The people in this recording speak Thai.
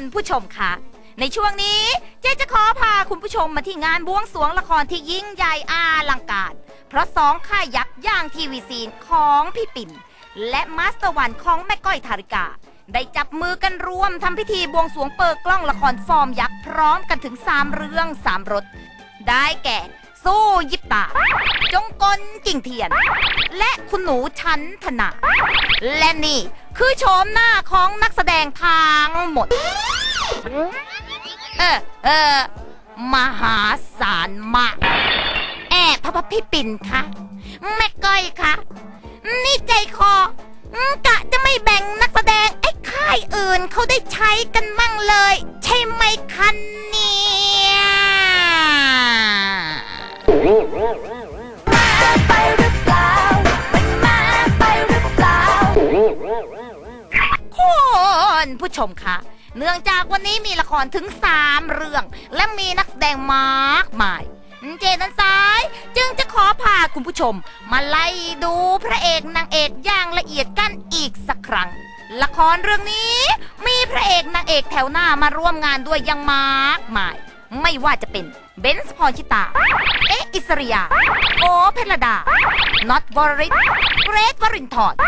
ณผู้ชมคะในช่วงนี้เจ๊จะขอพาคุณผู้ชมมาที่งานบวงสวงละครที่ยิ่งใหญ่อาลังการ เพราะสองค่ายยักษ์ย่างทีวีซีนของพี่ปิ่น และมาสเตอร์วันของแม่ก้อยทาริกา ได้จับมือกันร่วมทำพิธีบวงสวงเปิดกล้องละครฟอร์มยักษ์พร้อมกันถึง 3 เรื่อง3รสได้แก่ สู้ยิบตา จงกลกิ่งเทียน และคุณหนูชั้นธนาและนี่คือโฉมหน้าของนักแสดงทางหมด เออเออมหาศาลมากแอบพระพพี่ปิ่นคะแม่ก้อยคะนี่ใจคออืมกะจะไม่แบ่งนักแสดงไอ้ค่ายอื่นเขาได้ใช้กันมั่งเลย ใช่ไหมคันเนี่ยไปหรือเปล่ามันมาไปหรือเปล่าคุณผู้ชมคะ เนื่องจากวันนี้มีละครถึง 3 เรื่อง และมีนักแสดงมากมาย เจนันซ้าย จึงจะขอพาคุณผู้ชม มาไล่ดูพระเอกนางเอกอย่างละเอียดกันอีกสักครั้ง ละครเรื่องนี้ มีพระเอกนางเอกแถวหน้ามาร่วมงานด้วยอยังมากมาย ไม่ว่าจะเป็นเบนซ์พรชิตา เอ๊อิสริยา โอเพลดา น็อตวรริศเกรทวรินทร์